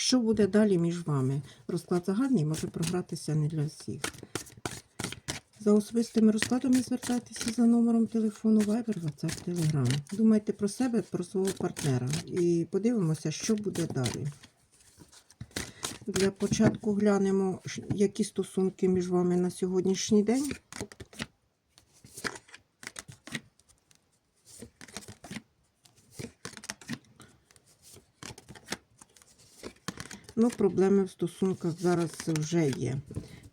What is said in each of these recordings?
Що буде далі між вами? Розклад загальний може програтися не для всіх. За особистими розкладами звертайтеся за номером телефону Viber, WhatsApp, Telegram. Думайте про себе, про свого партнера і подивимося, що буде далі. Для початку глянемо, які стосунки між вами на сьогоднішній день. Ну, проблеми в стосунках зараз вже є.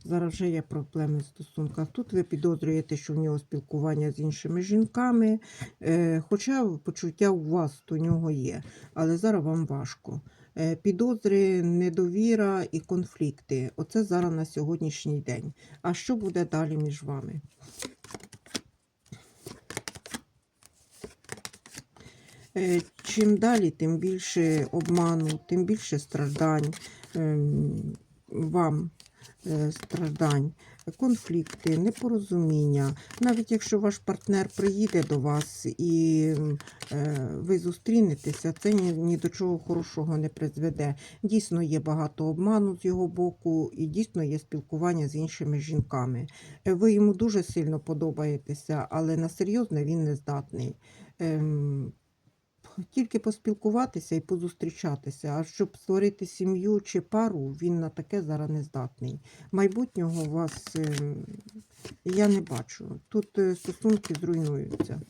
Зараз вже є проблеми в стосунках. Тут ви підозрюєте, що в нього спілкування з іншими жінками, е, хоча почуття у вас до нього є, але зараз вам важко. Е, Підозри, недовіра і конфлікти. Оце зараз на сьогоднішній день. А що буде далі між вами? Чим далі, тим більше обману, тим більше страждань ем, вам е, страждань, конфлікти, непорозуміння. Навіть якщо ваш партнер приїде до вас і е, ви зустрінетеся, це ні, ні до чого хорошого не призведе. Дійсно є багато обману з його боку, і дійсно є спілкування з іншими жінками. Е, Ви йому дуже сильно подобаєтеся, але на серйозне він не здатний. Ем, тільки поспілкуватися і позустрічатися, а щоб створити сім'ю чи пару, він на таке зараз не здатний. Майбутнього у вас е, я не бачу. Тут е, стосунки зруйнуються.